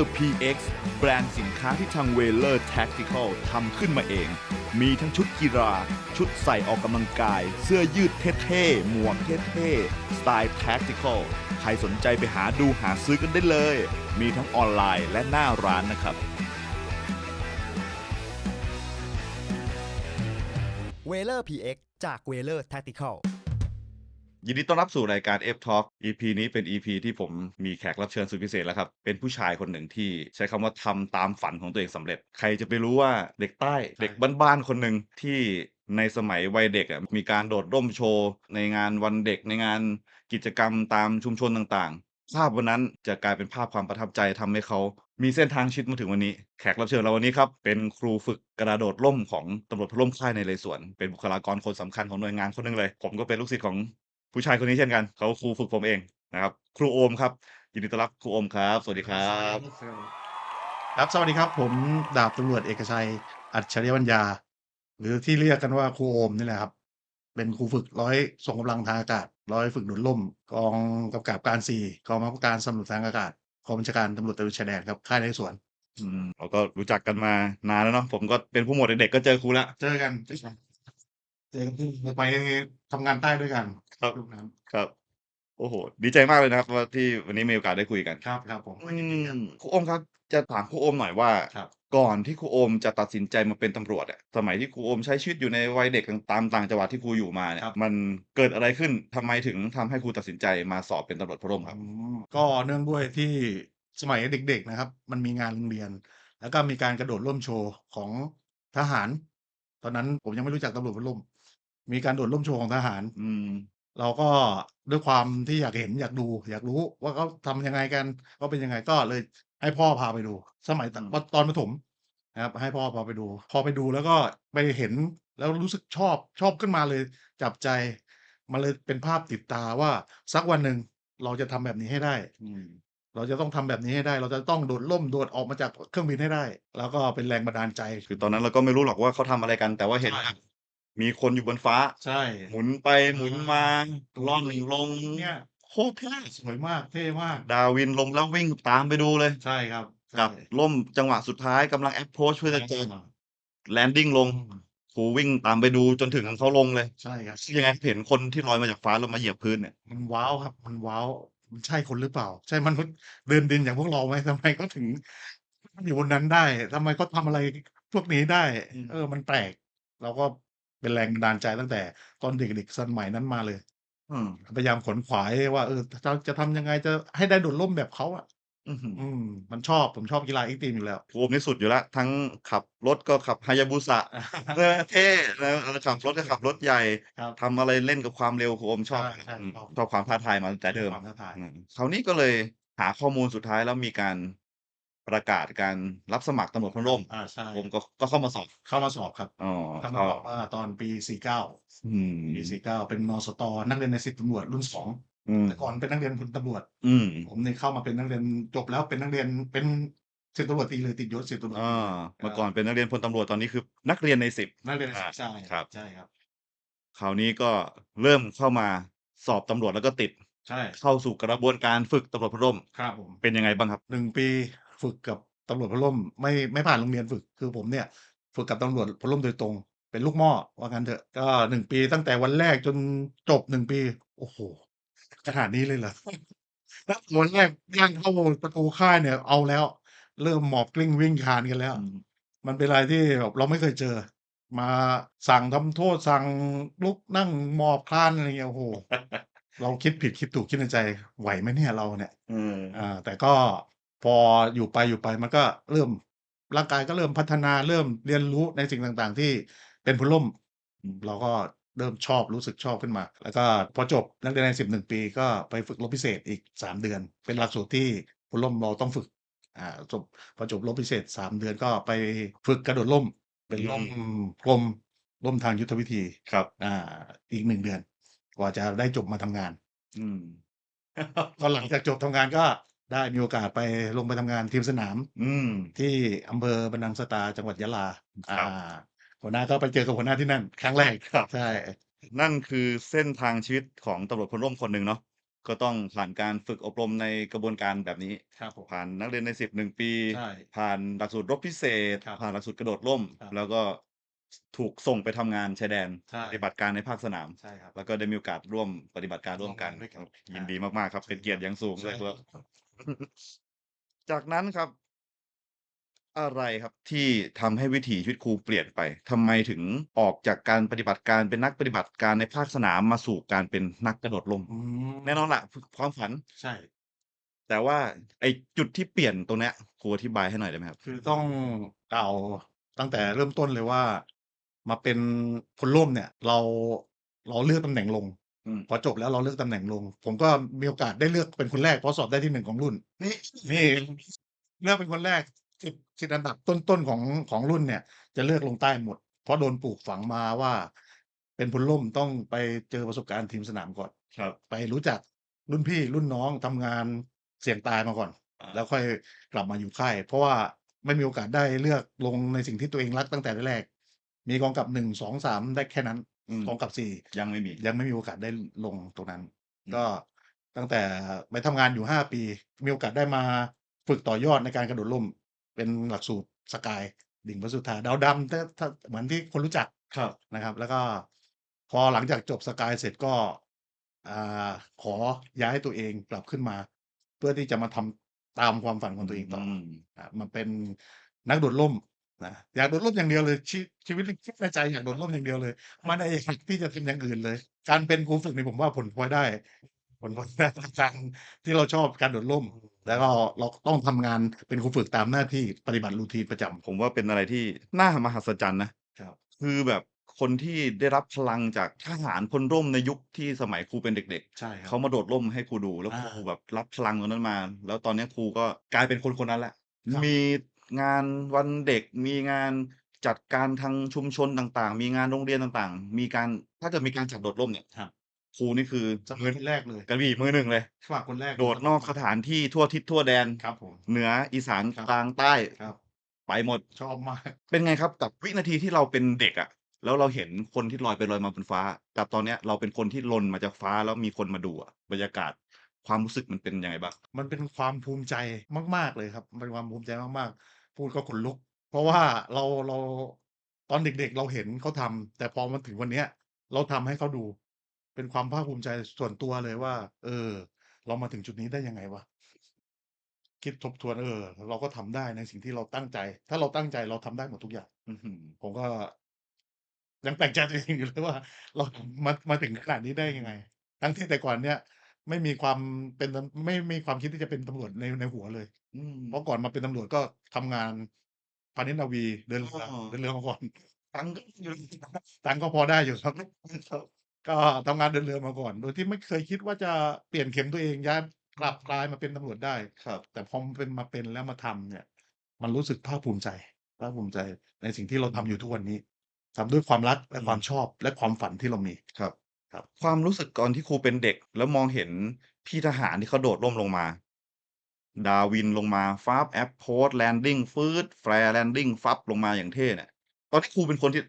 w a l e r PX แบรนด์สินค้าที่ทาง w a l e r Tactical ทำขึ้นมาเอง มีทั้งชุดกีฬา ชุดใส่ออกกำลังกาย เสื้อยืดเท่ๆ หมวกเท่ๆ สไตล์ Tactical ใครสนใจไปหาดูหาซื้อกันได้เลย มีทั้งออนไลน์และหน้าร้านนะครับ w a l e r PX จาก w a l e r Tactical ยินดีต้อนรับสู่รายการ F Talk EP นี้เป็น EP ที่ผมมีแขกรับเชิญสุดพิเศษแล้วครับ เป็นผู้ชายคนหนึ่งที่ใช้คำว่าทำตามฝันของตัวเองสำเร็จ ใครจะไปรู้ว่าเด็กใต้เด็กบ้านๆคนหนึ่งที่ในสมัยวัยเด็กอะมีการโดดร่มโชว์ ในงานวันเด็กในงานกิจกรรมตามชุมชนต่างๆ ภาพวันนั้นจะกลายเป็นภาพความประทับใจทำให้เขามีเส้นทางชีวิตมาถึงวันนี้ แขกรับเชิญเราวันนี้ครับ เป็นครูฝึกกระโดดร่มของตำรวจพลร่มค่ายในเลสวน เป็นบุคลากรคนสำคัญของหน่วยงานคนหนึงเลย ผมก็เป็นลูกศิษย์ของ ผู้ชายคนนี้เช่นกัน เขาครูฝึกผมเองนะครับ ครูโอมครับยินดีต้อนรับครูโอมครับ สวัสดีครับ ครับสวัสดีครับ ผมดาบตำรวจเอกชัย อัจฉริยปัญญา หรือที่เรียกกันว่าครูโอมนี่แหละครับ เป็นครูฝึกร้อยส่งกำลังทางอากาศ ร้อยฝึกหนุนล่ม กองกำกับการสี่กองบังคับการสำรวจทางอากาศกองบัญชาการตำรวจตระเวนชายแดนครับค่ายในสวนอืมเราก็รู้จักกันมานานแล้วเนาะผมก็เป็นผู้หมวดเด็กๆก็เจอครูละเจอกันเจอกันที่ไปทำงานใต้ด้วยกัน ครับลูกนั้น ครับ โอ้โหดีใจมากเลยนะครับว่า ที่วันนี้มีโอกาสได้คุยกัน ครับ ครับผม อืมครูโอมครับ จะถามครูโอมหน่อยว่า ครับ ก่อนที่ครูโอมจะตัดสินใจมาเป็นตำรวจอะ สมัยที่ครูโอมใช้ชีวิตอยู่ในวัยเด็กตามต่างจังหวัดที่ครูอยู่มาเนี่ยครับ มันเกิดอะไรขึ้น ทำไมถึงทำให้ครูตัดสินใจมาสอบเป็นตำรวจพระร่มครับอืมก็เนื่องด้วยที่สมัยเด็ก ๆ นะครับ มันมีงานโรงเรียน แล้วก็มีการกระโดดร่มโชว์ของทหาร ตอนนั้นผมยังไม่รู้จักตำรวจพลร่ม มีการโดดร่มโชว์ของทหาร อืม เราก็ด้วยความที่อยากเห็น อยากดู อยากรู้ว่าเขาทำยังไงกันก็เป็นยังไง ก็เลยให้พ่อพาไปดู สมัยตอน อืม ตอนประถมนะครับ ให้พ่อพาไปดู พอไปดูแล้วก็ไปเห็น แล้วรู้สึกชอบ ชอบขึ้นมาเลย จับใจ มันเลยเป็นภาพติดตาว่า สักวันหนึ่งเราจะทำแบบนี้ให้ได้ อืม เราจะต้องทำแบบนี้ให้ได้ เราจะต้องโดดร่ม โดดออกมาจากเครื่องบินให้ได้ แล้วก็เป็นแรงบันดาลใจ คือตอนนั้นเราก็ไม่รู้หรอกว่าเขาทำอะไรกัน แต่ว่าเห็นใช่ มีคนอยู่บนฟ้า ใช่ หมุนไปหมุนมาล่อนลงเนี่ยโคตรเท่สวยมากเท่มาก ดาวินลงแล้ววิ่งตามไปดูเลย ใช่ครับใช่กับล่มจังหวะสุดท้ายกำลังแอปโพสเพื่อจะเจอแลนดิ้งลงอืมครูวิ่งตามไปดูจนถึงเขาลงเลย ใช่ครับยังไงเห็นคนที่ลอยมาจากฟ้าแล้วมาเหยียบพื้นเนี่ย มันว้าวครับ มันว้าว มันใช่คนหรือเปล่า ใช่มนุษย์เดินดินอย่างพวกเราไหมทำไมเขาถึงอยู่บนนั้นได้ทำไมเขาทำอะไรพวกนี้ได้อืมเออ มันแปลกเราก็ เป็นแรงบันดาลใจตั้งแต่ตอนเด็กๆสมัยนั้นมาเลย อืม พยายามขวนขวายว่า เออจะจะทำยังไงจะให้ได้โดดร่มแบบเขาอะ อื้อหืออืม มันชอบผมชอบกีฬาเอ็กซ์ตรีมอยู่แล้วครูโอมนี่สุดอยู่แล้วทั้งขับรถก็ขับฮายาบุสะเออเท่แล้วแล้วขับรถก็ขับรถใหญ่ครับทำอะไรเล่นกับความเร็วครูโอมชอบใช่ใช่อืมชอบ ชอบความท้าทายมาตั้งแต่เดิม ความท้าทาย อืมคราวนี้ก็เลยหาข้อมูลสุดท้ายแล้วมีการ ประกาศการรับสมัครตำรวจพลร่มอ่าใช่ผมก็ก็เข้ามาสอบเข้ามาสอบครับอ๋อเข้ามาเข้าสอบว่าตอนปีสี่เก้าอืมปีสี่เก้าเป็นนสตนักเรียนในสิบตำรวจรุ่นสองอืมแต่ก่อนเป็นนักเรียนพลตำรวจ อืมผมเนี่ยเข้ามาเป็นนักเรียนจบแล้วเป็นนักเรียนเป็นสิบตำรวจตรีเลยติดยศสิบตำรวจตรีอ่าเมื่อก่อนเป็นนักเรียนพลตำรวจตอนนี้คือ นักเรียนในสิบนักเรียนในอ่าสิบใช่ครับใช่ครับคราวนี้ก็เริ่มเข้ามาสอบตำรวจแล้วก็ติดใช่เข้าสู่กระบวนการฝึกตำรวจพลร่มครับผมเป็นยังไงบ้างครับหนึ่งปี ฝึกกับตำรวจพลร่มไม่ไม่ผ่านโรงเรียนฝึกคือผมเนี่ย ฝึกกับตำรวจพลร่มโดยตรง เป็นลูกหม้อว่างั้นเถอะก็หนึ่งปีตั้งแต่วันแรกจนจบหนึ่งปี โอ้โหขนาดนี้เลยเหรอ แล้ววันแรกย่างเข้าประตูค่ายเนี่ยเอาแล้ว เริ่มหมอบกลิ้งวิ่งคลานกันแล้วมันเป็นอะไรที่แบบเราไม่เคยเจอ มาสั่งทำโทษสั่งลุกนั่งหมอบคลานอะไรเงี้ยโอ้โห เราคิดผิดคิดถูกคิดในใจไหวไหมเนี่ยเราเนี่ย อืม อ่าแต่ก็ พออยู่ไปอยู่ไปมันก็เริ่มร่างกายก็เริ่มพัฒนาเริ่มเรียนรู้ในสิ่งต่างๆ ที่เป็นพลร่มอืมเราก็เริ่มชอบรู้สึกชอบขึ้นมา แล้วก็พอจบนักเรียนในสิบหนึ่งปีก็ไปฝึกรบพิเศษอีกสามเดือน เป็นหลักสูตรที่พลร่มเราต้องฝึกอ่าจบพอจบรบพิเศษสามเดือนก็ไปฝึกกระโดดร่ม เป็นร่มกลมร่มทางยุทธวิธีครับ อ่า อีกหนึ่งเดือน กว่าจะได้จบมาทำงาน อืมก็หลังจากจบทำงานก็ ได้มีโอกาสไปลงไปทำงานทีมสนาม อืม ที่อำเภอบรรนังสตาจังหวัดยะลาครัอ่าบหัวหน้าก็ไปเจอกับหัวหน้าที่นั่น ครั้งแรก ครับ ใช่ นั่นคือเส้นทางชีวิตของตำรวจพลร่มคนหนึ่งเนาะก็ต้องผ่านการฝึกอบรมในกระบวนการแบบนี้ ครับผมผ่านนักเรียนในสิบหนึ่งปี ใช่ ผ่านหลักสูตรรบพิเศษ ครับผ่านหลักสูตรกระโดดร่ม ครับแล้วก็ถูกส่งไปทำงานชายแดนใช่ ปฏิบัติการในภาคสนาม ใช่ครับ แล้วก็ได้มีโอกาสร่วมปฏิบัติการร่วมกันร่วมกันด้วยกันยินดีมากๆครับ เป็นเกียรติอย่างสูงเลยครับครับ จากนั้นครับ อะไรครับที่ทำให้วิถีชีวิตครูเปลี่ยนไปทำไมถึงออกจากการปฏิบัติการเป็นนักปฏิบัติการในภาคสนามมาสู่การเป็นนักกระโดดร่ม อืมแน่นอนละความฝัน ใช่ แต่ว่าไอ้จุดที่เปลี่ยนตรงเนี้ยครูอธิบายให้หน่อยได้ไหมครับ คือต้องกล่าวตั้งแต่เริ่มต้นเลยว่า มาเป็นพลร่มเนี่ย เราเราเลือกตำแหน่งลง อืม พอจบแล้วเราเลือกตำแหน่งลง ผมก็มีโอกาสได้เลือกเป็นคนแรก เพราะสอบได้ที่หนึ่งของรุ่น นี่ นี่เลือกเป็นคนแรกสิบสิบอันดับต้นๆของของรุ่นเนี่ย จะเลือกลงใต้หมด เพราะโดนปลูกฝังมาว่า เป็นพลร่มต้องไปเจอประสบการณ์ทีมสนามก่อน ครับ ไปรู้จักรุ่นพี่รุ่นน้องทำงานเสี่ยงตายมาก่อน อ่า แล้วค่อยกลับมาอยู่ค่าย เพราะว่าไม่มีโอกาสได้เลือกลงในสิ่งที่ตัวเองรักตั้งแต่แรก มีกองกับหนึ่งสองสามได้แค่นั้น อืมกองกับสี่ยังไม่มี ยังไม่มีโอกาสได้ลงตรงนั้นอืมก็ตั้งแต่ไปทำงานอยู่ห้าปี มีโอกาสได้มาฝึกต่อยอดในการกระโดดร่ม เป็นหลักสูตรสกายดิ่งพระสุธาดาวดำถ้าถ้าเหมือนที่คนรู้จักครับนะครับ แล้วก็พอหลังจากจบสกายเสร็จก็อ่าขอย้ายตัวเองกลับขึ้นมา เพื่อที่จะมาทำตามความฝันของตัวเองต่ออมอะมันเป็นนักโดดร่ม นะอยากโดดร่มอย่างเดียวเลยชีชีวิตคิดในใจอยากโดดร่มอย่างเดียวเลยไม่ได้อยากที่จะเป็นอย่างอื่นเลย การเป็นครูฝึกนี่ผมว่าผลพลอยได้ ผลพลอยได้จากการที่เราชอบการโดดร่ม แล้วก็เราต้องทำงานเป็นครูฝึกตามหน้าที่ปฏิบัติรูทีนประจำ ผมว่าเป็นอะไรที่น่ามหัศจรรย์นะครับ คือแบบคนที่ได้รับพลังจากทหารพลร่มในยุคที่สมัยครูเป็นเด็ก ใช่คๆรับเขามาโดดร่มให้ครูดูแล้วอ่าครูแบบรับพลังตรงนั้นมา แล้วตอนนี้ครูก็กลายเป็นคนคนนั้นแหละ ครับ มี งานวันเด็ก มีงานจัดการทางชุมชนต่างๆ มีงานโรงเรียนต่างๆ มีการถ้าเกิดมีการจัดโดดร่มเนี่ยครับครูนี่คือจะมืเป็อนคนแรกเลยกระบี่มือหนึ่งเลยฝากคนแรกโดดนอกสถานที่ทั่วทิศทั่วแดนครับผมเหนืออีสานครับกลางใต้ครับ ไปหมดชอบมากเป็นไงครับกับวินาทีที่เราเป็นเด็กอะแล้วเราเห็นคนที่ลอยไปลอยมาบนฟ้า กับตอนเนี้ยเราเป็นคนที่หล่นมาจากฟ้าแล้วมีคนมาดูอะบรรยากาศความรู้สึกมันเป็นยังไงบ้าง มันเป็นความภูมิใจมาก ๆเลยครับมันเป็นความภูมิใจมากๆ พูดก็ขนลุก เพราะว่าเราเราตอนเด็กๆเราเห็นเขาทำแต่พอมาถึงวันเนี้ย เราทำให้เขาดู เป็นความภาคภูมิใจส่วนตัวเลยว่า เออ เรามาถึงจุดนี้ได้ยังไงวะคิดทบทวนเออ เราก็ทำได้ในสิ่งที่เราตั้งใจ ถ้าเราตั้งใจเราทำได้หมดทุกอย่างผมก็ ยังแปลกใจตัวเองอยู่เลยว่า เรามามาถึงขนาดนี้ได้ยังไง ทั้งที่แต่ก่อนเนี่ย ไม่มีความเป็นตำไม่มีความคิดที่จะเป็นตำรวจในในหัวเลย อืม เพราะก่อนมาเป็นตำรวจก็ทำงานพาณิชย์นาวี เดินเรืออ๋อเดินเรือมาก่อน ตังค์ก็อยู่ ตังค์ก็พอได้อยู่ครับ ก็ทำงานเดินเรือมาก่อน โดยที่ไม่เคยคิดว่าจะเปลี่ยนเข็มตัวเอง ย้ายกลับกลายมาเป็นตำรวจได้ ครับ แต่พอมันเป็น มาเป็นแล้วมาทำเนี่ย มันรู้สึกภาคภูมิใจ ภาคภูมิใจในสิ่งที่เราทำอยู่ทุกวันนี้ ทำด้วยความรัก และอืมความชอบ และความฝันที่เรามี ครับ ครับ ความรู้สึกก่อนที่ครูเป็นเด็ก แล้วมองเห็นพี่ทหารที่เขาโดดร่มลงมา ดาวินลงมาฟาบแอปโพสแลนดิ้งฟืดแฟร์แลนดิ้งฟับลงมาอย่างเท่เนี่ย ตอนที่ครูเป็นคนที่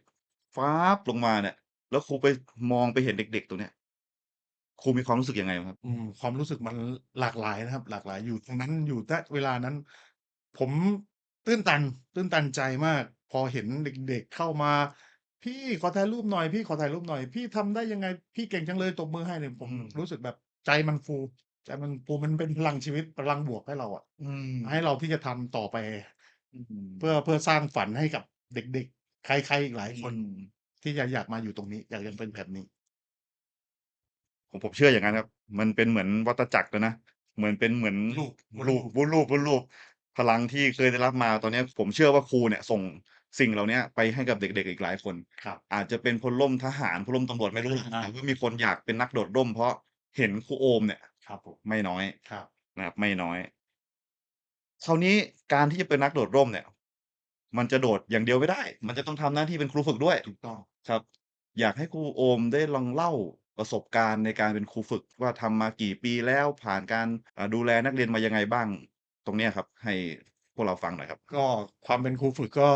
ฟ้าบลงมาเนี่ย แล้วครูไปมองไปเห็นเด็ก ๆ ตรงเนี้ยครูมีความรู้สึกยังไงบ้างครับ อืมความรู้สึกมันหลากหลายนะครับ หลากหลายอยู่ตรงนั้นอยู่ณเวลานั้น ผมตื้นตัน ตื้นตันใจมาก พอเห็นเด็กๆเข้ามา พี่ขอถ่ายรูปหน่อยพี่ขอถ่ายรูปหน่อย พี่ทำได้ยังไง พี่เก่งจังเลยตบมือให้เนี่ยผมอืม รู้สึกแบบใจมันฟู ใจมันฟูมันเป็นพลังชีวิตพลังบวกให้เราอะอืมให้เราที่จะทำต่อไปอืมเพื่อเพื่อสร้างฝันให้กับเด็กๆ ใครๆอีกหลายคนอืมที่จะอยากมาอยู่ตรงนี้ อยากจะเป็นแบบนี้ ผมผมเชื่ออย่างนั้นครับ มันเป็นเหมือนวัฏจักรเลยนะ เหมือนเป็นเหมือนลูกลูกบุญลูกบุญลูกพลังที่เคยได้รับมาตอนเนี้ย ผมเชื่อว่าครูเนี่ยส่งสิ่งเหล่าเนี้ยไปให้กับเด็กๆอีกหลายคน ครับ อาจจะเป็นพลร่มทหารพลร่มตำรวจไม่รู้อ่า แต่ว่ามีคนอยากเป็นนักโดดร่มเพราะเห็นครูโอมเนี่ย ครับผมไม่น้อยครับ นะครับ ไม่น้อย คราวนี้การที่จะเป็นนักโดดร่มเนี่ย มันจะโดดอย่างเดียวไม่ได้ มันจะต้องทำหน้าที่เป็นครูฝึกด้วย ถูกต้อง ครับ อยากให้ครูโอมได้ลองเล่าประสบการณ์ในการเป็นครูฝึกว่าทำมากี่ปีแล้วผ่านการอ่าดูแลนักเรียนมายังไงบ้าง ตรงเนี้ยครับ ให้พวกเราฟังหน่อยครับ ก็ความเป็นครูฝึกก็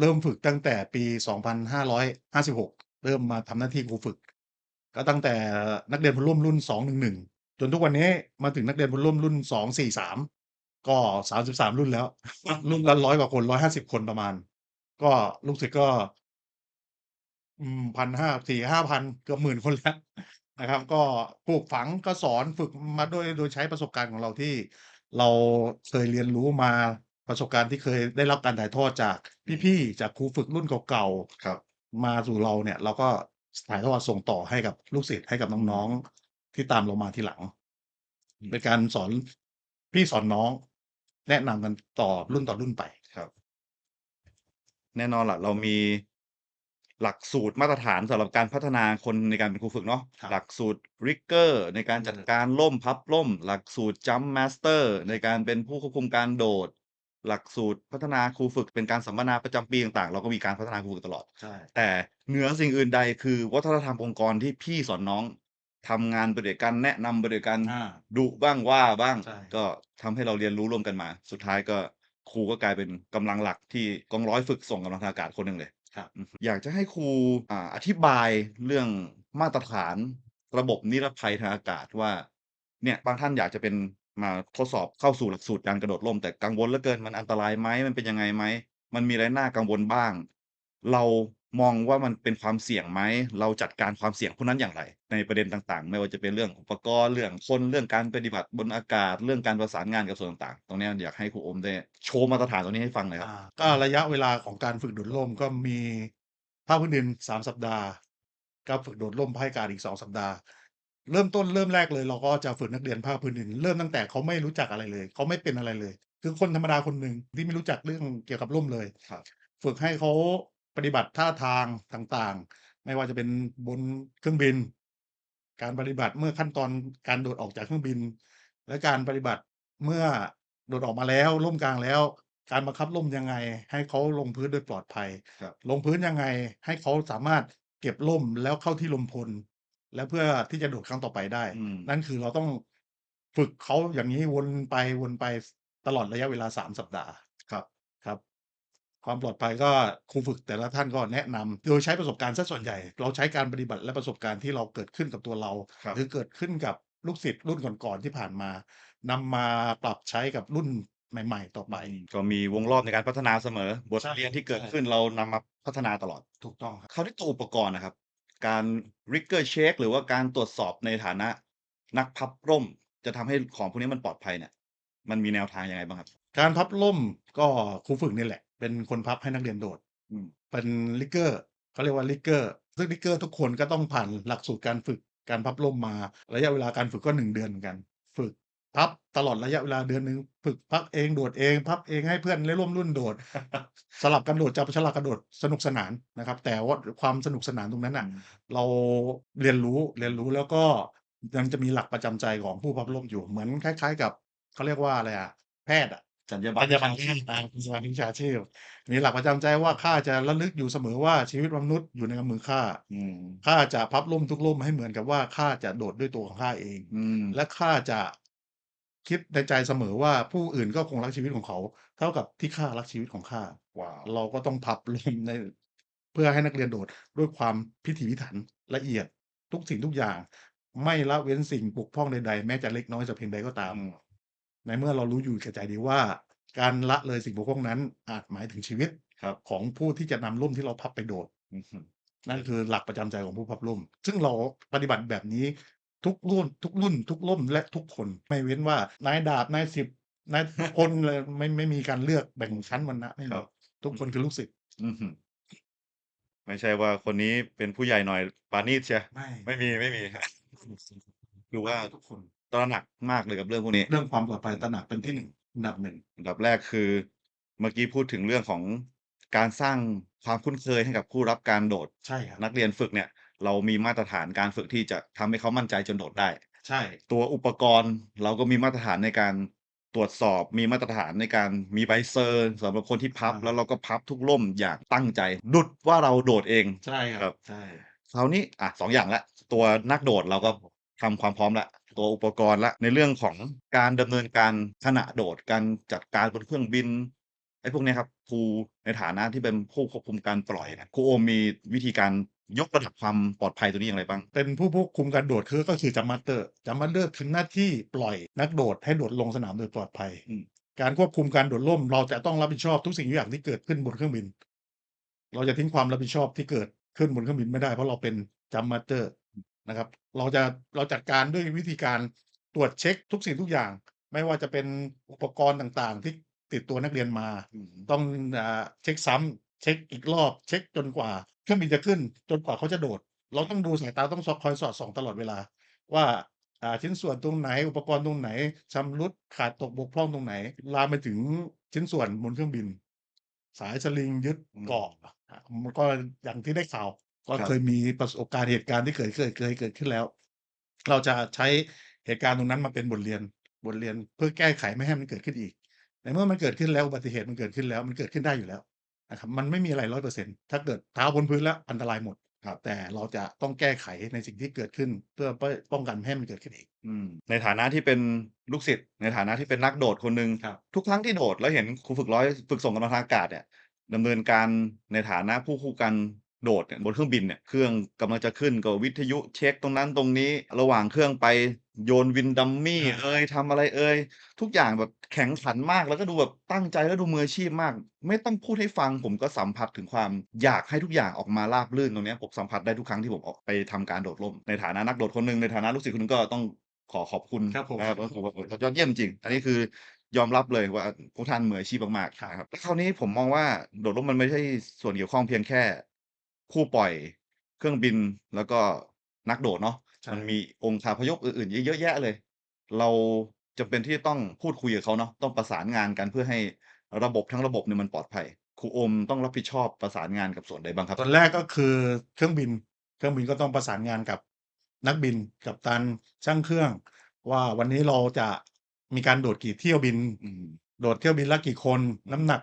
เริ่มฝึกตั้งแต่ปี 2556 เริ่มมาทำหน้าที่ครูฝึก ก็ตั้งแต่นักเรียนพลร่วมรุ่น 211 จนทุกวันนี้มาถึงนักเรียนพลร่มรุ่นสองสี่สามก็สามสิบสามรุ่นแล้ว รุ่นละร้อยกว่าคนร้อยห้าสิบคนประมาณ ก็ลูกศิษย์ก็อืมพันห้าสี่ห้าพันเกือบหมื่นคนแล้วนะครับ ก็ปลูกฝังก็สอนฝึกมาโดยโดยใช้ประสบการณ์ของเราที่เราเคยเรียนรู้มาประสบการณ์ที่เคยได้รับการถ่ายทอดจากพี่ๆจากครูฝึกรุ่นเก่าๆครับ มาสู่เราเนี่ย เราก็ถ่ายทอดส่งต่อให้กับลูกศิษย์ให้กับน้องๆ ที่ตามเรามาทีหลังอืมเป็นการสอนพี่สอนน้อง แนะนำกันต่อรุ่นต่อรุ่นไป ครับ แน่นอนล่ะ เรามีหลักสูตรมาตรฐานสำหรับการพัฒนาคนในการเป็นครูฝึกเนาะครับหลักสูตร Rigger ในการจัดการล่มพับล่ม หลักสูตร Jump Master ในการเป็นผู้ควบคุมการโดด หลักสูตรพัฒนาครูฝึกเป็นการสัมมนาประจำปีต่างๆ เราก็มีการพัฒนาครูฝึกตลอด ใช่ แต่เหนือสิ่งอื่นใดคือวัฒนธรรมองค์กรที่พี่สอนน้อง ทำงานไปด้วยกันแนะนำไปด้วยกันอ่า ดุบ้างว่าบ้าง ใช่ ก็ทำให้เราเรียนรู้ร่วมกันมา สุดท้ายก็ครูก็กลายเป็นกำลังหลักที่กองร้อยฝึกส่งกำลังทางอากาศคนหนึ่งเลย ครับอืมอยากจะให้ครูอ่าอธิบายเรื่องมาตรฐานระบบนิรภัยทางอากาศว่า เนี่ยบางท่านอยากจะเป็นมาทดสอบเข้าสู่หลักสูตรการกระโดดร่มแต่กังวลเหลือเกินมันอันตรายไหมมันเป็นยังไงไหมมันมีอะไรน่ากังวลบ้าง เรา มองว่ามันเป็นความเสี่ยงไหม เราจัดการความเสี่ยงพวกนั้นอย่างไร ในประเด็นต่างๆ ไม่ว่าจะเป็นเรื่องอุปกรณ์ เรื่องคนเรื่องการปฏิบัติบนอากาศ เรื่องการประสานงานกับส่วนต่างๆ ตรงเนี้ยอยากให้ครูโอมได้โชว์มาตรฐานตรงนี้ให้ฟังหน่อยครับอ่าก็ระยะเวลาของการฝึกโดดร่มก็มีภาคพื้นดินสามสัปดาห์ก็ฝึกโดดร่มภาคอากาศอีกสองสัปดาห์ เริ่มต้นเริ่มแรกเลย เราก็จะฝึกนักเรียนภาคพื้นดิน เริ่มตั้งแต่เขาไม่รู้จักอะไรเลย เขาไม่เป็นอะไรเลย คือคนธรรมดาคนหนึ่งที่ไม่รู้จักเรื่องเกี่ยวกับร่มเลยครับฝึกให้เขา ปฏิบัติท่าทางต่างๆ ไม่ว่าจะเป็นบนเครื่องบิน การปฏิบัติเมื่อขั้นตอนการโดดออกจากเครื่องบิน และการปฏิบัติเมื่อโดดออกมาแล้วล่มกลางแล้ว การบังคับล่มยังไง ให้เขาลงพื้นโดยปลอดภัย ครับ ลงพื้นยังไงให้เขาสามารถเก็บล่มแล้วเข้าที่ลมพล และเพื่อที่จะโดดครั้งต่อไปได้ อืม นั่นคือเราต้องฝึกเขาอย่างนี้วนไปวนไปตลอดระยะเวลาสามสัปดาห์ครับ ครับ ความปลอดภัยก็ครูฝึกแต่ละท่านก็แนะนำโดยใช้ประสบการณ์ซะส่วนใหญ่ เราใช้การปฏิบัติและประสบการณ์ที่เราเกิดขึ้นกับตัวเราครับหรือเกิดขึ้นกับลูกศิษย์รุ่นก่อนๆที่ผ่านมานำมาปรับใช้กับรุ่นใหม่ ๆ ต่อไป ก็มีวงรอบในการพัฒนาเสมอ บทใช่เรียนที่เกิดใช่ขึ้นเรานำมาพัฒนาตลอดถูกต้องครับคราวนี้ตัวอุปกรณ์นะครับ การ rigor check หรือว่าการตรวจสอบในฐานะ นักพับร่ม จะทำให้ของพวกนี้มันปลอดภัยเนี่ยมันมีแนวทางยังไงบ้างครับ การพับล่มก็ครูฝึกนี่แหละ เป็นคนพับให้นักเรียนโดดอืมเป็นลิกเกอร์เขาเรียกว่าลิกเกอร์ซึ่งลิกเกอร์ทุกคนก็ต้องผ่านหลักสูตรการฝึกการพับล่มมา ระยะเวลาการฝึกก็หนึ่งเดือนเหมือนกัน ฝึกพับตลอดระยะเวลาเดือนหนึ่งฝึกพับเองโดดเอง พับเองให้เพื่อนได้ร่วมรุ่นโดด สลับกันโดดจะสลับกันโดดสนุกสนานนะครับ แต่ว่าความสนุกสนานตรงนั้นอะเราเรียนรู้เรียนรู้แล้วก็ยังจะมีหลักประจำใจของผู้พับล่มอยู่เหมือนคล้าย ๆ กับเขาเรียกว่าอะไรอะแพทย์อะ จรรยาบรปัรญญาบันที่ตามสมาธิชาชีพมีหลักประจำใจว่าข้าจะระลึกอยู่เสมอว่าชีวิตมนุษย์อยู่ในกำมือข้าอืข้าจะพับล่มทุกล่มให้เหมือนกับว่าข้าจะโดดด้วยตัวของข้าเองอืและข้าจะคิดในใจเสมอว่าผู้อื่นก็คงรักชีวิตของเขา เท่ากับที่ข้ารักชีวิตของข้าว้าเราก็ต้องพับล่มใน เพื่อให้นักเรียนโดดด้วยความพิถีพิถันละเอียดทุกสิ่งทุกอย่าง ไม่ละเว้นสิ่งปกพ้องใดๆแม้จะเล็กน้อยจะเพียงใดก็ตามม ในเมื่อเรารู้อยู่แก่ใจดีว่า การละเลยสิ่งบกพร่องนั้น อาจหมายถึงชีวิตครับ ของผู้ที่จะนำร่มที่เราพับไปโดดอืมนั่นคือหลักประจำใจของผู้พับร่ม ซึ่งเราปฏิบัติแบบนี้ทุกรุ่น ทุกรุ่น ทุกร่มและทุกคนไม่เว้นว่านายดาบนายสิบนายคนเลยไม่ไม่มีการเลือกแบ่งชั้นวรรณะไม่คมีรับ ทุกคนคือลูกศิษย์อืมไม่ใช่ว่าคนนี้เป็นผู้ใหญ่หน่อยปานีตเชียไม่ไม่มีไม่มีดูว่า ทุกคน ตระหนักมากเลยกับเรื่องพวกนี้ เรื่องความปลอดภัยตระหนักเป็นที่หนึ่งอันดับหนึ่งอันดับแรกคือเมื่อกี้พูดถึงเรื่องของการสร้างความคุ้นเคยให้กับผู้รับการโดด ใช่ครับนักเรียนฝึกเนี่ย เรามีมาตรฐานการฝึกที่จะทำให้เขามั่นใจจนโดดได้ ใช่ ตัวอุปกรณ์เราก็มีมาตรฐานในการตรวจสอบมีมาตรฐานในการมีใบเซอร์สำหรับคนที่พับแล้วเราก็พับทุกล่มอย่างตั้งใจ ดุดว่าเราโดดเอง ใช่คครัรับ บ ใช่ คราวนี้อะสองอย่างละ ตัวนักโดดเราก็ทำความพร้อมละ ตัวอุปกรณ์ละในเรื่องของการดำเนินการขณะโดดการจัดการบนเครื่องบินไอ้พวกเนี้ยครับครูในฐานะที่เป็นผู้ควบคุมการปล่อยเนี่ยครูโอมมีวิธีการยกระดับความปลอดภัยตัวนี้อย่างไรบ้าง เป็นผู้ควบคุมการโดดคือก็คือจัมมาสเตอร์จัมมาสเตอร์ทำหน้าที่ปล่อยนักโดดให้โดดลงสนามโดยปลอดภัยอืมการควบคุมการโดดร่ม เราจะต้องรับผิดชอบทุกสิ่งทุกอย่างที่เกิดขึ้นบนเครื่องบิน เราจะทิ้งความรับผิดชอบที่เกิดขึ้นบนเครื่องบินไม่ได้เพราะเราเป็นจัมมาสเตอร์ นะครับ เราจะเราจัดการด้วยวิธีการตรวจเช็คทุกสิ่งทุกอย่าง ไม่ว่าจะเป็นอุปกรณ์ต่างๆ ที่ติดตัวนักเรียนมาอืมต้องอาเช็คซ้ำเช็คอีกรอบ เช็คจนกว่าเครื่องบินจะขึ้น จนกว่าเขาจะโดด เราต้องดูสายตาต้องคอยสอดส่องตลอดเวลาว่าอ่าชิ้นส่วนตรงไหน อุปกรณ์ตรงไหนชำรุดขาดตกบกพร่องตรงไหน ลามไปถึงชิ้นส่วนบนเครื่องบิน สายสลิงยึดอืมเกาะอะมันก็อย่างที่ได้ข่าว ก็ครับเคยมีประสบการณ์เหตุการณ์ที่เกิดเคยเคยเกิดขึ้นแล้ว เราจะใช้เหตุการณ์ตรงนั้นมาเป็นบทเรียนบทเรียนเพื่อแก้ไขไม่ให้มันเกิดขึ้นอีกในเมื่อมันเกิดขึ้นแล้วอุบัติเหตุมันเกิดขึ้นแล้วมันเกิดขึ้นได้อยู่แล้วนะครับมันไม่มีอะไรร้อยเปอร์เซ็นถ้าเกิดเท้าบนพื้นแล้วอันตรายหมดครับแต่เราจะต้องแก้ไขในสิ่งที่เกิดขึ้นเพื่อป้องกันไม่ให้มันเกิดขึ้นอีกอืมในฐานะที่เป็นลูกศิษย์ในฐานะที่เป็นนักโดดคนหนึ่งครับทุกครั้งที่โดดแล้วเห็นครูฝึกร้อยฝึกส่งกำลังทางอากาศเนี่ยดำเนินการในฐานะผู้คู่กัน โดดเนี่ยบนเครื่องบินเนี่ยเครื่องกำลังจะขึ้นก็วิทยุเช็คตรงนั้นตรงนี้ ระหว่างเครื่องไปโยนวินดัมมี่ครับเอ่ยทำอะไรเอ่ยทุกอย่างแบบแข็งขันมากแล้วก็ดูแบบตั้งใจแล้วดูมืออาชีพมาก ไม่ต้องพูดให้ฟังผมก็สัมผัสถึงความอยากให้ทุกอย่างออกมาราบรื่นตรงเนี้ยผมสัมผัสได้ทุกครั้งที่ผมออกไปทำการโดดร่มในฐานะนักโดดคนหนึ่งในฐานะลูกศิษย์คนหนึงก็ต้องขอขอบคุณครับผมนะครับผมยอดเยี่ยมจริง อันนี้คือยอมรับเลยว่าพวกท่านมืออาชีพมากๆนะครับแล้วคราวนี้ผมมองว่าโดดร่มมันไม่ใช่ส่วนเกี่ยวข้องเพียงแค่ ผู้ปล่อยเครื่องบินแล้วก็นักโดดเนาะใช่ มันมีองค์คาพยพอื่นๆเยอะแยะเลย เราจำเป็นที่จะต้องพูดคุยกับเขาเนาะต้องประสานงานกันเพื่อให้ระบบทั้งระบบเนี่ยมันปลอดภัยครูโอมต้องรับผิดชอบประสานงานกับส่วนใดบ้างครับ ตอนแรกก็คือเครื่องบิน เครื่องบินก็ต้องประสานงานกับนักบินกับตันช่างเครื่อง ว่าวันนี้เราจะมีการโดดกี่เที่ยวบิน อืม โดดเที่ยวบินละกี่คน น้ำหนัก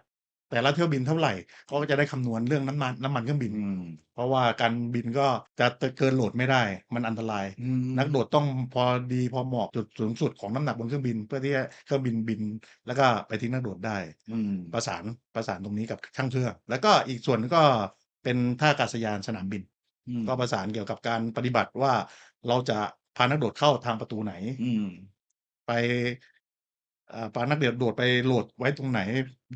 แต่ละเที่ยวบินเท่าไหร่เขาก็จะได้คำนวณเรื่องน้ำมันน้ำมันเครื่องบินอืมเพราะว่าการบินก็จะเกินโหลดไม่ได้ มันอันตรายอืมนักโดดต้องพอดีพอเหมาะจุดสูงสุดของน้ำหนักบนเครื่องบิน เพื่อที่จะเครื่องบินบิน แล้วก็ไปทิ้งนักโดดได้อืมประสานประสานตรงนี้กับช่างเครื่อง แล้วก็อีกส่วนก็เป็นท่าอากาศยานสนามบินอืมก็ประสานเกี่ยวกับการปฏิบัติว่าเราจะพานักโดดเข้าทางประตูไหนอืมไปอ่าพานักเดดโดดไปโหลดไว้ตรงไหน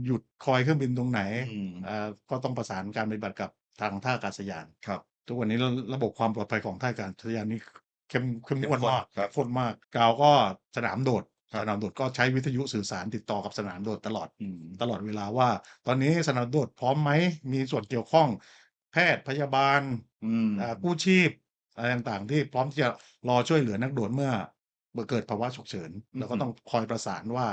หยุดคอยเครื่องบินตรงไหนอืมอ่าก็ต้องประสานการปฏิบัติกับทางท่าอากาศยานครับ ทุกวันนี้ระระบบความปลอดภัยของท่าอากาศยานนี่เข้มเข้มงวดเข้มข้นมากครับข้นมากกาวก็สนามโดดครับสนามโดดก็ใช้วิทยุสื่อสารติดต่อกับสนามโดดตลอดอืมตลอดเวลาว่า ตอนนี้สนามโดดพร้อมไหมมีส่วนเกี่ยวข้อง แพทย์พยาบาลอืมอ่ากู้ชีพอะไรต่างๆ ที่พร้อมที่จะรอช่วยเหลือนักโดดเมื่อเมื่อเกิดภาวะฉุกเฉินอืมเราก็ต้องคอยประสานว่า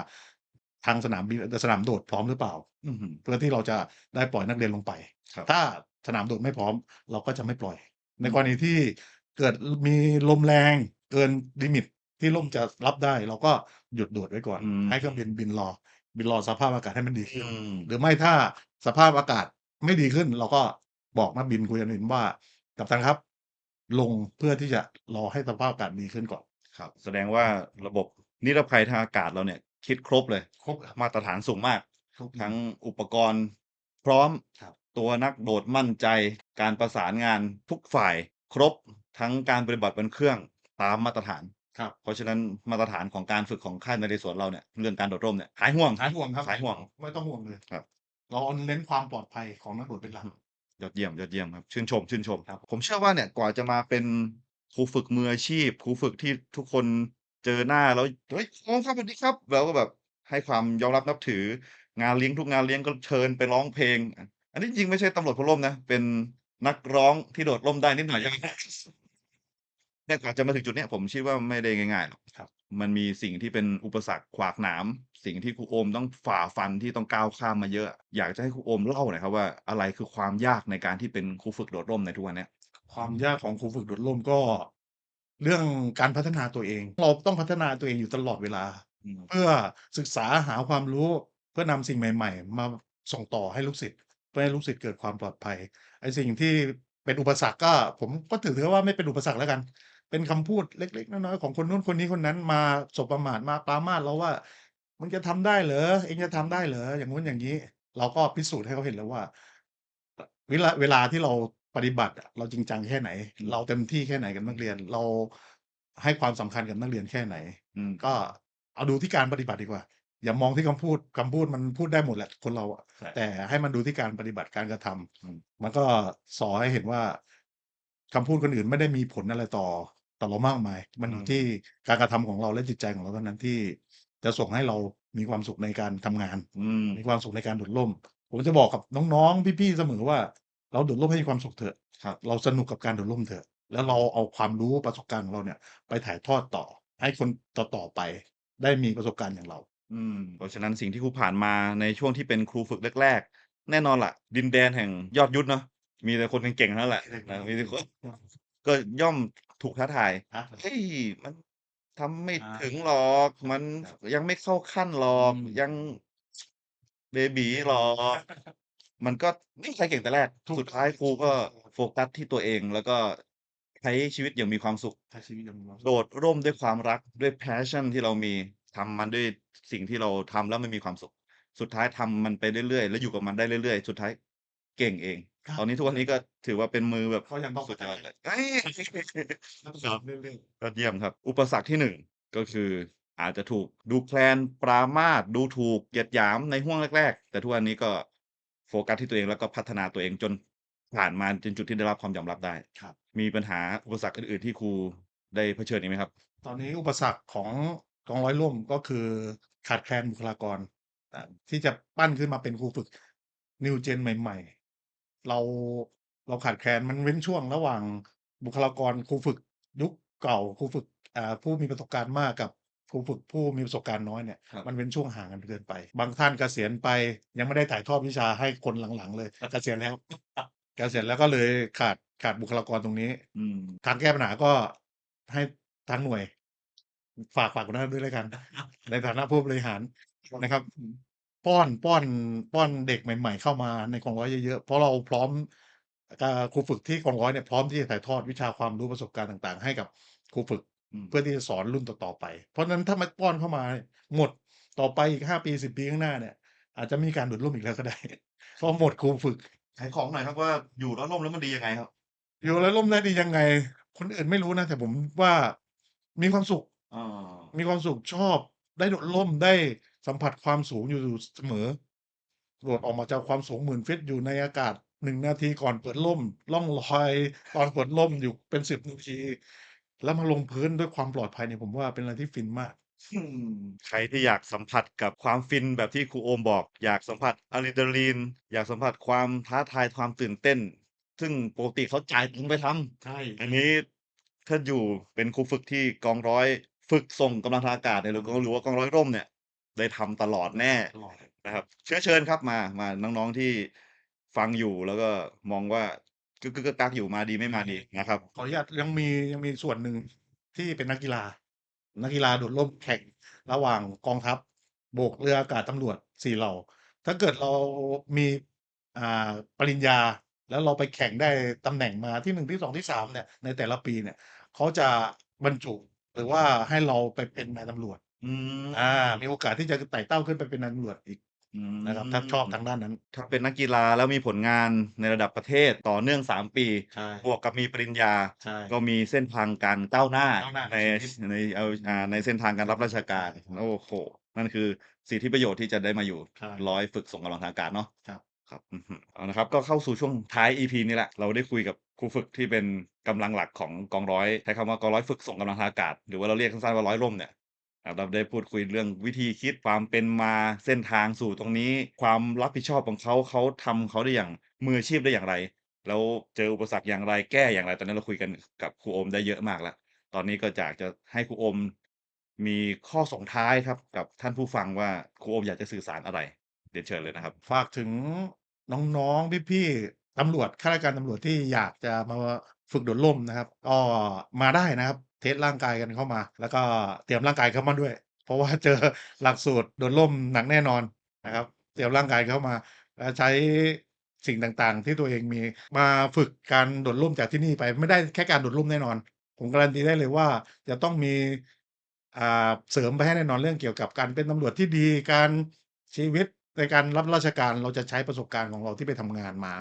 ทางสนามบินสนามโดดพร้อมหรือเปล่าอืมเพื่อที่เราจะได้ปล่อยนักเรียนลงไปครับถ้าสนามโดดไม่พร้อม เราก็จะไม่ปล่อย ในกรณีที่เกิดมีลมแรงเกินลิมิตที่ลมจะรับได้ เราก็หยุดโดดไว้ก่อนอืมให้เครื่องบินบินรอ บินรอสภาพอากาศให้มันดีขึ้นอืมหรือไม่ถ้าสภาพอากาศไม่ดีขึ้น เราก็บอกนักบินคุยกันบินว่ากัปตันครับ ลงเพื่อที่จะรอให้สภาพอากาศดีขึ้นก่อนครับ แสดงว่าระบบนิรภัยทางอากาศเราเนี่ย คิดครบเลย ครบมาตรฐานสูงมาก ครบ ทั้งอุปกรณ์พร้อม ครับ ตัวนักโดดมั่นใจ การประสานงานทุกฝ่าย ครบทั้งการปฏิบัติบนเครื่องตามมาตรฐาน ครับเพราะฉะนั้นมาตรฐานของการฝึกของค่ายนเรศวรเราเนี่ยเรื่องการโดดร่มเนี่ยหายห่วง หายห่วงครับหายห่วงไม่ต้องห่วงเลยครับ เราเน้นความปลอดภัยของนักโดดเป็นหลัก ยอดเยี่ยมยอดเยี่ยมครับชื่นชมชื่นชมครับผมเชื่อว่าเนี่ยกว่าจะมาเป็นครูฝึกมืออาชีพครูฝึกที่ทุกคน เจอหน้าแล้ว เฮ้ย น้องครับสวัสดีครับ แล้วก็แบบให้ความยอมรับนับถือ งานเลี้ยงทุกงานเลี้ยงก็เชิญไปร้องเพลงอันนี้จริงไม่ใช่ตำรวจพลร่มนะ เป็นนักร้องที่โดดร่มได้นิดหน่อยยังเนี่ยกว่าจะมาถึงจุดเนี้ย ผมคิดว่าไม่ได้ง่าย ๆ หรอก ครับ มันมีสิ่งที่เป็นอุปสรรคขวากหนาม สิ่งที่ครูโอมต้องฝ่าฟัน ที่ต้องก้าวข้ามมาเยอะ อยากจะให้ครูโอมเล่าหน่อยครับว่า อะไรคือความยากในการที่เป็นครูฝึกโดดร่มในทุกวันเนี้ย ความยากของครูฝึกโดดร่ม ก็ เรื่องการพัฒนาตัวเอง เราต้องพัฒนาตัวเองอยู่ตลอดเวลาอืมเพื่อศึกษาหาความรู้เพื่อนำสิ่งใหม่ ๆ มาส่งต่อให้ลูกศิษย์เพื่อให้ลูกศิษย์เกิดความปลอดภัยไอ้สิ่งที่เป็นอุปสรรคก็ ผมก็ถือว่าไม่เป็นอุปสรรคแล้วกัน เป็นคำพูดเล็ก ๆ น้อยๆของคนนู้นคนนี้คนนั้นมาสบประมาทมาปรามาสเราว่ามึงจะทำได้เหรอเองจะทำได้เหรออย่างนู้นอย่างนี้ เราก็พิสูจน์ให้เขาเห็นแล้วว่าเวลาเวลาที่เรา ปฏิบัติอะเราจริงจังแค่ไหน เราเต็มที่แค่ไหนกับนักเรียน เราให้ความสำคัญกับนักเรียนแค่ไหนอืมก็เอาดูที่การปฏิบัติดีกว่า อย่ามองที่คำพูดคำพูดมันพูดได้หมดแหละคนเราอะใช่แต่ให้มันดูที่การปฏิบัติการกระทำอืมมันก็สอให้เห็นว่าคำพูดคนอื่นไม่ได้มีผลอะไรต่อต่อเรามากมาย มันอยู่ที่การกระทำของเราและจิตใจของเราเท่านั้นที่จะส่งให้เรามีความสุขในการทำงานอืมมีความสุขในการโดดร่ม ผมจะบอกกับน้องๆพี่ๆเสมอว่า เราโดดร่มให้มีความสุขเถอะครับ เราสนุกกับการโดดร่มเถอะ แล้วเราเอาความรู้ประสบการณ์ของเราเนี่ยไปถ่ายทอดต่อ ให้คนต่อ ๆ ไปได้มีประสบการณ์อย่างเรา อืม เพราะฉะนั้นสิ่งที่ครูผ่านมาในช่วงที่เป็นครูฝึกแรก ๆ แน่นอนล่ะ ดินแดนแห่งยอดยุทธเนาะ มีแต่คนเก่งๆทั้งนั้นแหละนะมีแต่คน ก็ย่อมถูกท้าทาย ครับ เฮ้ย มันทำไม่อ่าถึงหรอก มันครับ ยังไม่เข้าขั้นหรอกอืมยัง เบบีหรอก มันก็ไม่มีใครเก่งแต่แรกถูกสุดท้ายครูก็โฟกัสที่ตัวเอง แล้วก็ใช้ชีวิตอย่างมีความสุข ใช้ชีวิตอย่างมีความสุขโดดร่มด้วยความรักด้วย passion ที่เรามีทำมันด้วยสิ่งที่เราทำแล้วมันมีความสุข สุดท้ายทำมันไปเรื่อยๆ แล้วอยู่กับมันได้เรื่อยๆ สุดท้ายเก่งเองครับตอนนี้ทุกวันนี้ก็ถือว่าเป็นมือแบบเขายังต้องสุดยอดพัฒนาเลยเอ้ย ครับเรื่อยยอดเยี่ยมครับ อุปสรรคที่หนึ่งก็คืออาจจะถูกดูแคลนปรามาสดูถูกเหยียดหยามในห่วงแรก ๆ แต่ทุกวันนี้ก็ โฟกัสที่ตัวเองแล้วก็พัฒนาตัวเองจนผ่านมาจนจุดที่ได้รับความยอมรับได้ๆครับ มีปัญหาอุปสรรคอื่นๆที่ครูได้เผชิญอีกไหมครับ ตอนนี้อุปสรรคของกองร้อยร่วมก็คือขาดแคลนบุคลากรอ่าที่จะปั้นขึ้นมาเป็นครูฝึกนิวเจนใหม่ ๆ เราเราขาดแคลนมันเว้นช่วงระหว่างบุคลากรครูฝึกยุคเก่าครูฝึกอ่าผู้มีประสบการณ์มากกับ ครูฝึกผู้มีประสบการณ์น้อยเนี่ยครับมันเว้นช่วงห่างกันเกินไป บางท่านเกษียณไปยังไม่ได้ถ่ายทอดวิชาให้คนหลังๆ เลยเกษียณแล้วเกษียณแล้วก็เลยขาดขาดบุคลากรตรงนี้ อืมทางแก้ปัญหาก็ให้ทางหน่วย ฝากฝากคุณนั้นด้วยแล้วกัน ในฐานะผู้บริหารนะครับ ป้อนป้อนป้อนเด็กใหม่ ๆ เข้ามาในกองร้อยเยอะๆเพราะเราพร้อมอ่าครูฝึกที่กองร้อยเนี่ยพร้อมที่จะถ่ายทอดวิชาความรู้ประสบการณ์ต่าง ๆ ให้กับครูฝึกอืม เพื่อที่จะสอนรุ่นต่อๆไป เพราะฉะนั้นถ้ามาป้อนเข้ามาหมดต่อไปอีกห้าปีสิบปีข้างหน้าเนี่ย อาจจะมีการดูดร่วมอีกแล้วก็ได้เพราะหมดครูฝึกขายของหน่อยครับว่าอยู่แล้วร่มแล้วมันดียังไงครับ อยู่แล้วร่มได้ดียังไง คนอื่นไม่รู้นะ แต่ผมว่ามีความสุขอ๋อมีความสุขชอบ ได้โดดร่มได้สัมผัสความสูงอยู่เสมอโดดออกมาจากความสูงหมื่นฟิตอยู่ในอากาศหนึ่งนาทีก่อนเปิดร่มล่องลอย ตอนเปิดร่มอยู่เป็นสิบนาที แล้วมาลงพื้นด้วยความปลอดภัยเนี่ยผมว่าเป็นอะไรที่ฟินมาก อืม ใครที่อยากสัมผัสกับความฟินแบบที่ครูโอมบอก อยากสัมผัสอะดรีนาลีน อยากสัมผัสความท้าทายความตื่นเต้น ซึ่งปกติเขาจ่ายตังค์ไปทำ ใช่ อันนี้ถ้าอยู่เป็นครูฝึกที่กองร้อย ฝึกส่งกำลังทางอากาศเนี่ยเราก็รู้ว่ากองร้อยร่มเนี่ย ได้ทำตลอดแน่ตลอด นะครับ เชื้อเชิญครับมามาน้องๆที่ฟังอยู่แล้วก็มองว่า กึกกึกกักอยู่มาดีไม่มาดีนะครับ ขออนุญาตยังมียังมีส่วนหนึ่งที่เป็นนักกีฬา นักกีฬาโดดร่มแข่งระหว่างกองทัพโบกเรืออากาศตำรวจสี่เหล่า ถ้าเกิดเรามีอ่าปริญญา แล้วเราไปแข่งได้ตำแหน่งมาที่หนึ่งที่สองที่สามเนี่ยในแต่ละปีเนี่ยเขาจะบรรจุหรือว่าให้เราไปเป็นนายตำรวจ อืม อ่า มีโอกาสที่จะไต่เต้าขึ้นไปเป็นนายตำรวจอีก อืม นะครับ ถ้าชอบทางด้านนั้น ถ้าเป็นนักกีฬาแล้วมีผลงานในระดับประเทศต่อเนื่อง 3 ปี ใช่บวกกับมีปริญญา ใช่ ก็มีเส้นทางการก้าวหน้าก้าวหน้าในในชีวิต ในเอาอ่าในเส้นทางการรับราชการโอ้โหนั่นคือสิทธิประโยชน์ที่จะได้มาอยู่ ใช่ ร้อยฝึกส่งกำลังทางอากาศเนาะครับ ครับอือฮึเอานะครับก็เข้าสู่ช่วงท้าย EP นี้แหละ เราได้คุยกับครูฝึกที่เป็นกำลังหลักของกองร้อยใช้คำว่ากองร้อยฝึกส่งกำลังทางอากาศ หรือว่าเราเรียกสั้นๆว่าร้อยร่มเนี่ยอ่า เราได้พูดคุยเรื่องวิธีคิดความเป็นมาเส้นทางสู่ตรงนี้ ความรับผิดชอบของเขา เขาทำเขาได้อย่างมืออาชีพได้อย่างไร แล้วเจออุปสรรคอย่างไร แก้อย่างไร ตอนนี้เราคุยกันกับครูโอมได้เยอะมากแล้ว ตอนนี้ก็อยากจะให้ครูโอม มีข้อส่งท้ายครับกับท่านผู้ฟังว่าครูโอมอยากจะสื่อสารอะไรเรียนเชิญเลยนะครับ ฝากถึงน้องๆ พี่ๆตำรวจข้าราชการตำรวจที่อยากจะมาฝึกโดดร่มนะครับ ก็มาได้นะครับ ทสร่างกายกันเข้ามา แล้วก็เตรียมร่างกายเข้ามาด้วย เพราะว่าเจอหลักสูตรโดดร่มหนักแน่นอนนะครับ เตรียมร่างกายเข้ามา แล้วใช้สิ่งต่างๆ ที่ตัวเองมีมาฝึกการโดดร่มจากที่นี่ไปไม่ได้แค่การโดดร่มแน่นอน ผมการันตีได้เลยว่าจะต้องมีอ่าเสริมไปให้แน่นอนเรื่องเกี่ยวกับการเป็นตำรวจที่ดีการชีวิตในการรับราชการเราจะใช้ประสบการณ์ของเราที่ไปทำงานมา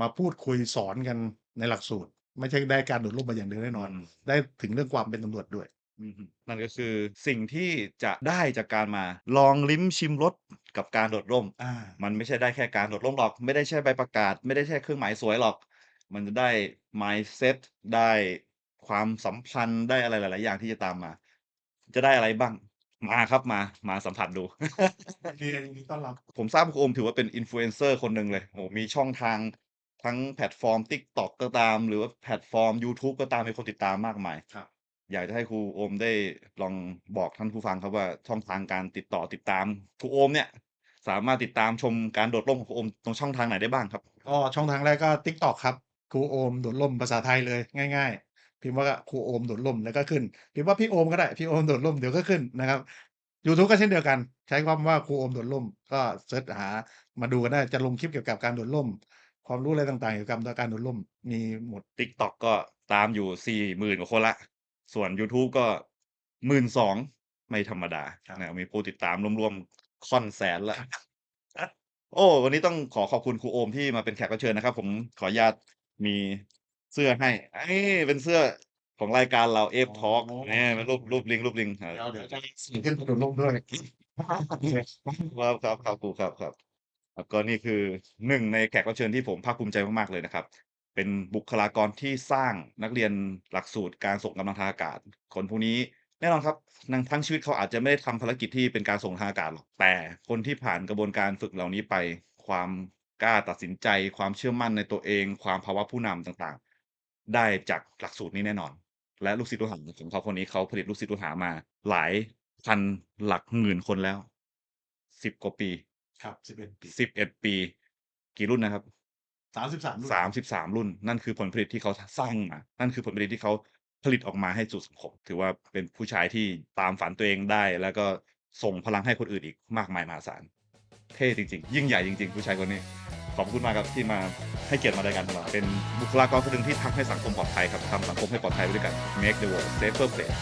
มาพูดคุยสอนกันในหลักสูตร ไม่ใช่ได้การโดดร่มมาอย่างเดียวแน่นอนอืมได้ถึงเรื่องความเป็นตำรวจด้วยอืมนั่นก็คือสิ่งที่จะได้จากการมา ลองลิ้มชิมรสกับการโดดร่ม อ่า มันไม่ใช่ได้แค่การโดดร่มหรอก ไม่ได้แค่ใบประกาศ ไม่ได้แค่เครื่องหมายสวยหรอก มันจะได้ mindset ได้ความสัมพันธ์ได้อะไรหลาย ๆ อย่างที่จะตามมา จะได้อะไรบ้าง มาครับมา มาสัมผัสดู ดียินดีต้อนรับ ผมทราบว่าคุณโอมถือว่าเป็น Influencer คนหนึ่งเลยโอ้โฮมีช่องทาง ทั้งแพลตฟอร์ม TikTok ก็ตาม หรือว่าแพลตฟอร์มยูทูบก็ตามมีคนติดตามมากมาย ครับ อยากจะให้ครูโอมได้ลองบอกท่านผู้ฟังครับว่าช่องทางการติดต่อติดตามครูโอมเนี่ย สามารถติดตามชมการโดดร่มของครูโอมตรงช่องทางไหนได้บ้างครับ?ก็ช่องทางแรกก็ TikTok ครับครูโอมโดดร่มภาษาไทยเลยง่าย ๆ พิมพ์ว่าครูโอมโดดร่มแล้วก็ขึ้นพิมพ์ว่าพี่โอมก็ได้พี่โอมโดดร่มเดี๋ยวก็ขึ้นนะครับยูทูบก็เช่นเดียวกัน ใช้คำว่าครูโอมโดดร่ม ก็เซิร์ชหามาดูกันได้จะลงคลิปเกี่ยวกับการโดดร่ม ความรู้อะไรต่างๆเกี่ยวกับการโดดร่มมีหมด TikTok ก็ตามอยู่40,000กว่าคนแล้วส่วนยูทูบก็12,000ไม่ธรรมดาครับ นะครับมีผู้ติดตามรวมๆค่อนแสนแล้วโอ้ วันนี้ต้องขอขอบคุณครูโอมที่มาเป็นแขกรับเชิญนะครับ ผมขออนุญาตมีเสื้อให้เอ๊เป็นเสื้อของรายการเรา Ape อ๋อ Talk นี่เป็นรูปรูปลิงรูปลิงเออเดี๋ยวเดี๋ยวจะใส่ขึ้นโดดร่มด้วย ครับครับครับครูครับครับ แล้วก็นี่คือหนึ่งในแขกรับเชิญที่ผมภาคภูมิใจมากๆเลยนะครับ เป็นบุคลากรที่สร้างนักเรียนหลักสูตรการส่งกำลังทางอากาศ คนพวกนี้แน่นอนครับทั้งทั้งชีวิตเขาอาจจะไม่ได้ทำภารกิจที่เป็นการส่งทางอากาศหรอก แต่คนที่ผ่านกระบวนการฝึกเหล่านี้ไป ความกล้าตัดสินใจ ความเชื่อมั่นในตัวเอง ความภาวะผู้นำต่างๆ ได้จากหลักสูตรนี้แน่นอน และลูกศิษย์ลูกหาของเขาคนนี้เขาผลิตลูกศิษย์ลูกหามา หลายพันหลักหมื่นคนแล้ว10กว่าปี ครับ11ปี11ปี กี่รุ่นนะครับ?33รุ่น33รุ่น นั่นคือผลผลิตที่เขาทสร้างมานั่นคือผลผลิตที่เขาผลิตออกมาให้สู่สังคมถือว่าเป็นผู้ชายที่ตามฝันตัวเองได้ แล้วก็ส่งพลังให้คนอื่นอีกมากมายมหาศาลเท่จริงๆ ยิ่งใหญ่จริง ๆ ผู้ชายคนนี้ ขอบคุณมากครับที่มาให้เกียรติมารายการของเราเป็นบุคลากรคนหนึ่งที่ทำให้สังคมปลอดภัยครับทำสังคมให้ปลอดภัยไปด้วยกัน Make the world safer place